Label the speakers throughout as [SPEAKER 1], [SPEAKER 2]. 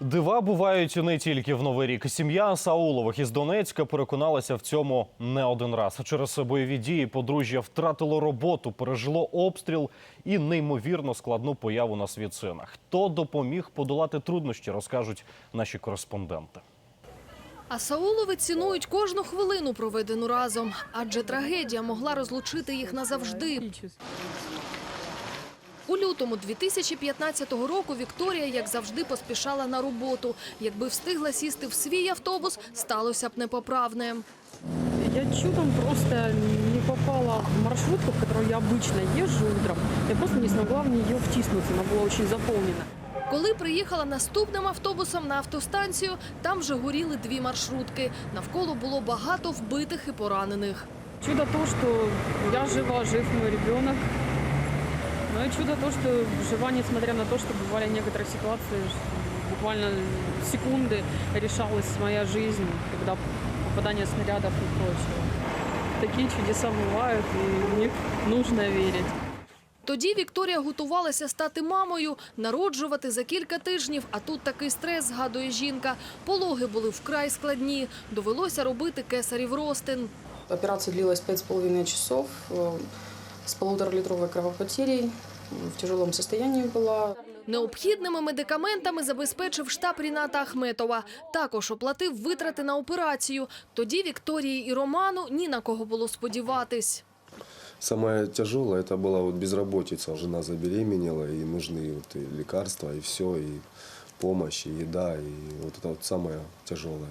[SPEAKER 1] Дива бувають не тільки в новий рік. Сім'я Саулових із Донецька переконалася в цьому не один раз. Через бойові дії подружжя втратило роботу, пережило обстріл і неймовірно складну появу на світ сина. Хто допоміг подолати труднощі, розкажуть наші кореспонденти.
[SPEAKER 2] А Саулови цінують кожну хвилину, проведену разом, адже трагедія могла розлучити їх назавжди. У лютому 2015 року Вікторія, як завжди, поспішала на роботу. Якби встигла сісти в свій автобус, сталося б непоправне.
[SPEAKER 3] Я чудом просто не попала в маршрутку, в которую я обычно езжу утром. Я просто не смогла в нее втиснуться, она была очень заполнена.
[SPEAKER 2] Коли приїхала наступним автобусом на автостанцію, там вже горіли дві маршрутки. Навколо було багато вбитих і поранених.
[SPEAKER 3] Чудо то, что я жива, жив мой ребенок. Ну и чудо то, что жива, несмотря на то, что бывали некоторые ситуации, что буквально секунды решалась моя жизнь, когда попадание снарядов и прочего. Такие чудеса бывают, и в них нужно верить.
[SPEAKER 2] Тоді Вікторія готувалася стати мамою, народжувати за кілька тижнів. А тут такий стрес, згадує жінка. Пологи були вкрай складні. Довелося робити кесарів розтин.
[SPEAKER 4] Операция длилась пять с половиной часов э, с полуторалитровой кровопотерей. м, В тяжелом состоянии была.
[SPEAKER 2] Необхідними медикаментами забезпечив штаб Ріната Ахметова. Також оплатив витрати на операцію. Тоді Вікторії і Роману ні на кого було сподіватись.
[SPEAKER 5] Самое тяжелое это была вот безработица. Жена забеременела, и нужны вот и лекарства, и все, и помощь, и еда, и вот это вот самое тяжелое.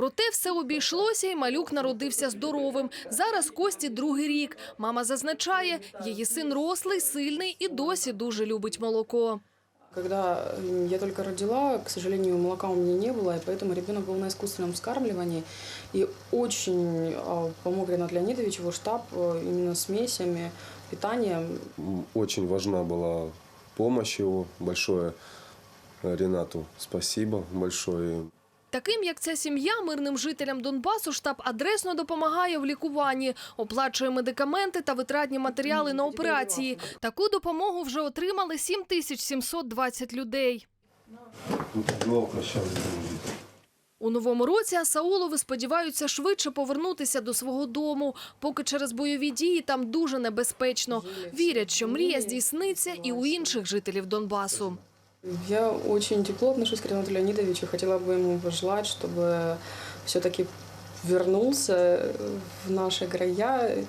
[SPEAKER 2] Проте все обійшлося, і малюк народився здоровим. Зараз Кості другий рік. Мама зазначає, її син рослий, сильний і досі дуже любить молоко.
[SPEAKER 4] Когда м, я только родила, к сожалению, молока у меня не было, и поэтому ребенок был на искусственном вскармливании. И очень а, помог Ренат Леонидович, его штаб, э, именно смесями, питанием.
[SPEAKER 5] М, Очень важна была помощь его. Большое э, Ренату спасибо большое.
[SPEAKER 2] Таким, як ця сім'я, мирним жителям Донбасу штаб адресно допомагає в лікуванні, оплачує медикаменти та витратні матеріали на операції. Таку допомогу вже отримали 7720 людей. У новому році Асаулови сподіваються швидше повернутися до свого дому, поки через бойові дії там дуже небезпечно. Вірять, що мрія здійсниться і у інших жителів Донбасу.
[SPEAKER 4] Я очень тепло отношусь к Ренату Леонидовичу. Хотела бы ему пожелать, чтобы все-таки вернулся в наши края,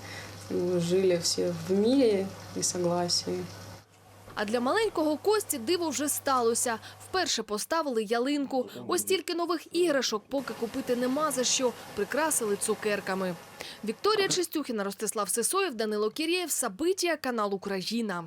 [SPEAKER 4] жили все в мире и согласии.
[SPEAKER 2] А для маленького Кості диво вже сталося. Вперше поставили ялинку. Ось тільки нових іграшок, поки купити нема за що, прикрасили цукерками. Вікторія Чистюхіна, Ростислав Сисоєв, Данило Кірєєв, Сабитія, канал Україна.